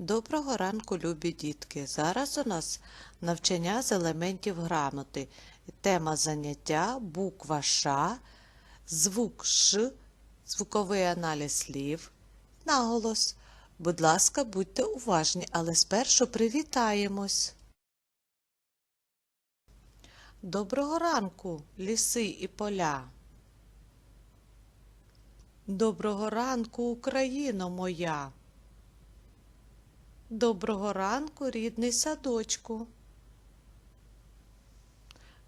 Доброго ранку, любі дітки! Зараз у нас навчання з елементів грамоти. Тема заняття буква Ш, звук Ш, звуковий аналіз слів, наголос. Будь ласка, будьте уважні, але спершу привітаємось. Доброго ранку, ліси і поля. Доброго ранку, Україно моя. Доброго ранку, рідний садочку.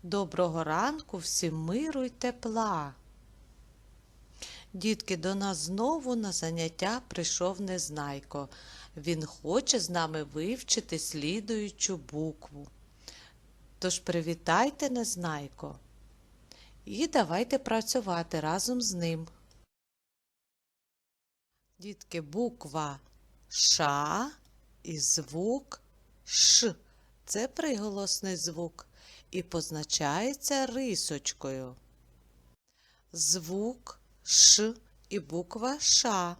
Доброго ранку всім миру й тепла. Дітки, до нас знову на заняття прийшов Незнайко. Він хоче з нами вивчити слідуючу букву. Тож привітайте Незнайко. І давайте працювати разом з ним. Дітки, буква Ш і звук Ш. Це приголосний звук і позначається рисочкою. Звук Ш і буква Ш.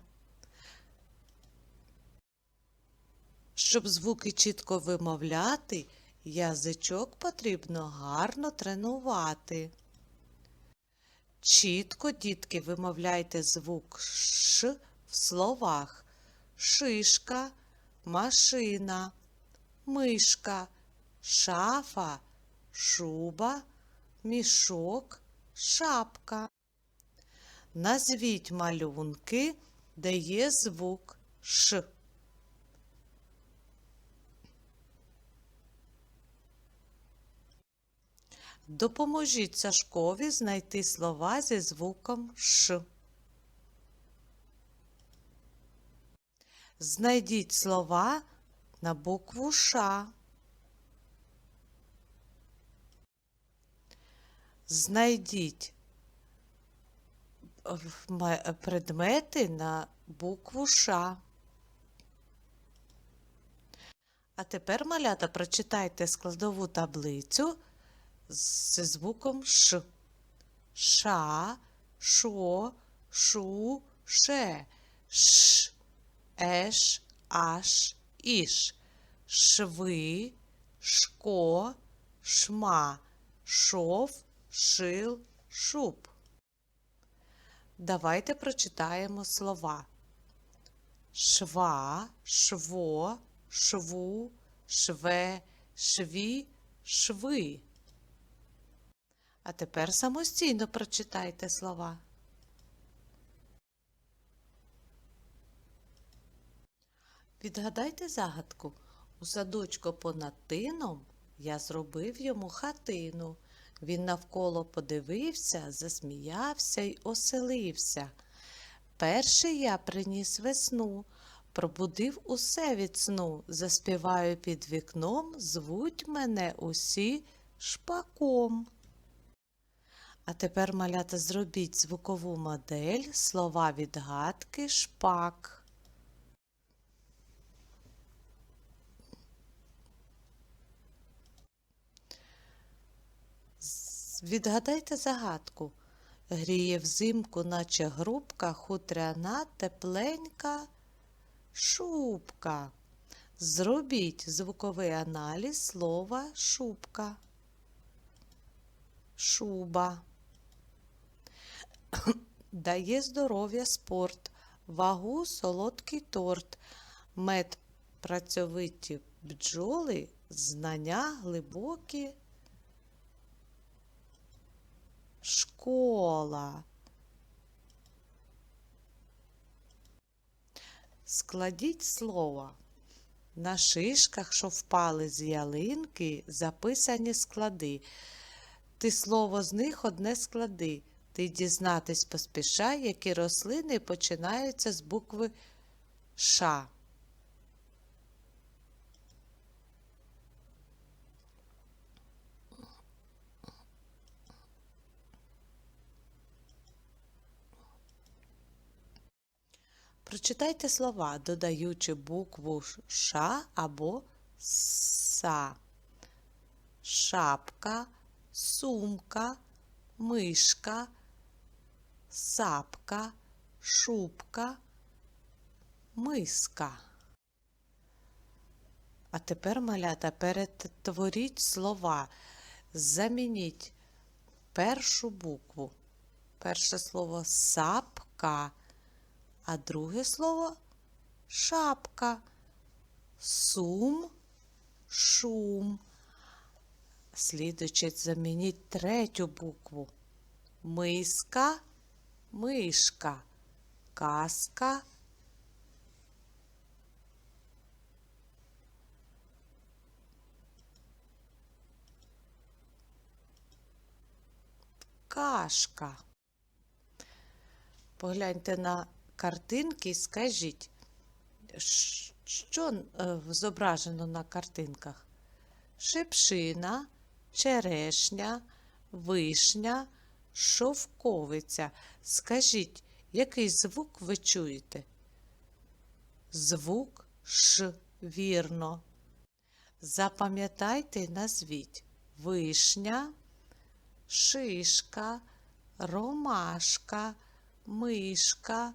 Щоб звуки чітко вимовляти, язичок потрібно гарно тренувати. Чітко, дітки, вимовляйте звук Ш в словах шишка, машина, мишка, шафа, шуба, мішок, шапка. Назвіть малюнки, де є звук Ш. Допоможіть Сашкові знайти слова зі звуком Ш. Знайдіть слова на букву Ш. Знайдіть предмети на букву Ш. А тепер, малята, прочитайте складову таблицю зі звуком Ш. Ша, шо, шу, ше, ш, еш, аш, іш, шви, шко, шма, шов, шил, шуб. Давайте прочитаємо слова. Шва, шво, шву, шве, шві, шви. А тепер самостійно прочитайте слова. Відгадайте загадку. У садочку понад тином я зробив йому хатину. Він навколо подивився, засміявся й оселився. Перший я приніс весну, пробудив усе від сну, заспіваю під вікном, звуть мене усі шпаком. А тепер, малята, зробіть звукову модель, слова відгадки, шпак. Відгадайте загадку. Гріє взимку, наче грубка, хутряна, тепленька шубка. Зробіть звуковий аналіз слова шубка. Шуба. Дає здоров'я спорт, вагу солодкий торт, мед працьовиті бджоли, знання глибокі. Школа. Складіть слово. На шишках, що впали з ялинки, записані склади. Ти слово з них одне склади. Ти дізнатись поспішай, які рослини починаються з букви Ш. Прочитайте слова, додаючи букву Ш або Са. Шапка, сумка, мишка, сапка, шубка, миска. А тепер, малята, перетворіть слова. Замініть першу букву. Перше слово сапка, а друге слово шапка. Сум, шум. Слідуючи, замініть третю букву. Миска, мишка, казка. Кашка. Погляньте на картинки скажіть, що е, зображено на картинках? Шипшина, черешня, вишня, шовковиця. Скажіть, який звук ви чуєте? Звук Ш, вірно. Запам'ятайте і назвіть вишня, шишка, ромашка, мишка,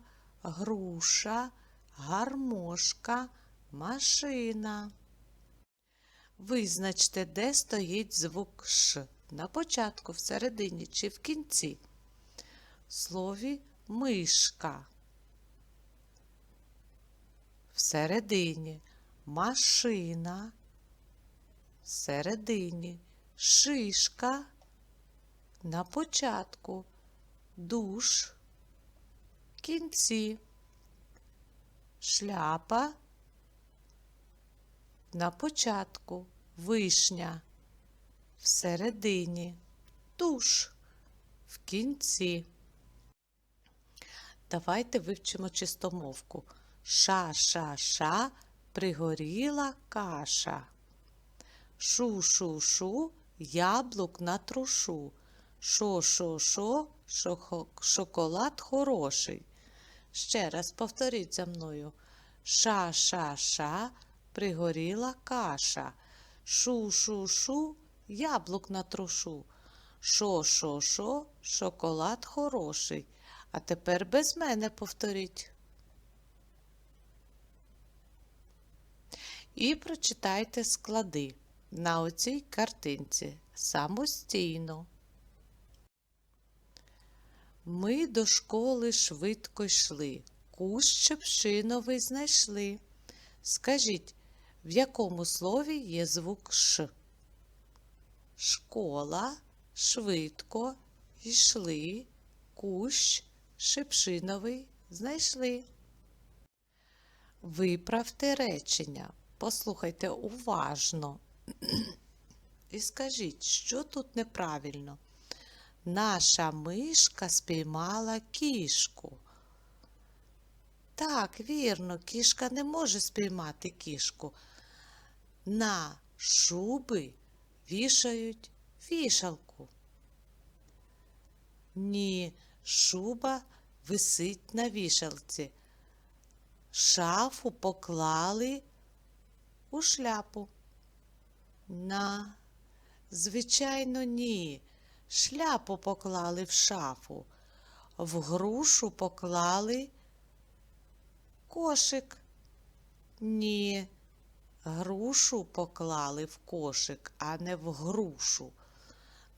груша, гармошка, машина. Визначте, де стоїть звук Ш. На початку, всередині чи в кінці. В слові мишка. Всередині машина. Всередині шишка. На початку душ. Кінці. Шляпа. На початку вишня, всередині туш, в кінці. Давайте вивчимо чистомовку. Ша-ша-ша пригоріла каша. Шу-шу-шу яблук натрушу. Шо-шо-шо шоколад хороший. Ще раз повторіть за мною. Ша-ша-ша пригоріла каша. Шу-шу-шу, яблук натрушу. Шо-шо-шо, шоколад хороший. А тепер без мене повторіть. І прочитайте склади на оцій картинці самостійно. Ми до школи швидко йшли, кущ шепшиновий знайшли. Скажіть, в якому слові є звук Ш? Школа, швидко, йшли, кущ, шипшиновий, знайшли. Виправте речення. Послухайте уважно. І скажіть, що тут неправильно? Наша мишка спіймала кішку. Так, вірно, кішка не може спіймати кішку. На шуби вішають вішалку. Ні, шуба висить на вішалці. Шафу поклали у шляпу. На, звичайно, ні. Шляпу поклали в шафу, в грушу поклали кошик. Ні, грушу поклали в кошик, а не в грушу.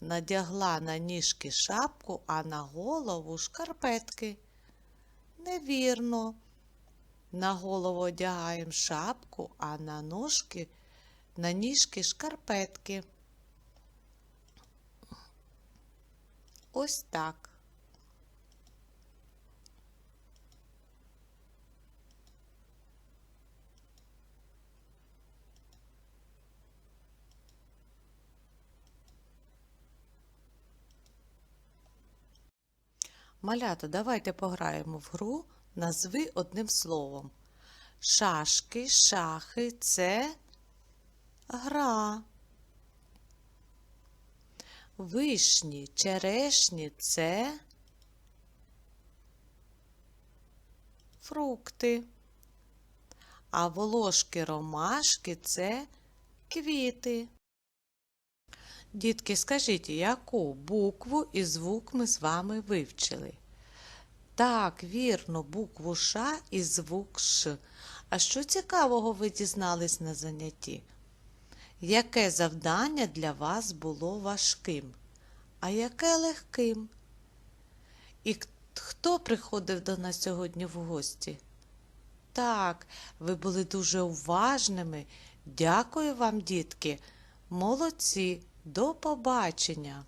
Надягла на ніжки шапку, а на голову шкарпетки. Невірно. На голову одягаємо шапку, а на ножки, на ніжки шкарпетки. Ось так. Малята, давайте пограємо в гру назви одним словом. Шашки, шахи це гра. Вишні, черешні це фрукти. А волошки ромашки це квіти. Дітки, скажіть, яку букву і звук ми з вами вивчили? Так, вірно, букву Ш і звук Ш. А що цікавого ви дізнались на занятті? Яке завдання для вас було важким, а яке легким? І хто приходив до нас сьогодні в гості? Так, ви були дуже уважними. Дякую вам, дітки. Молодці. До побачення.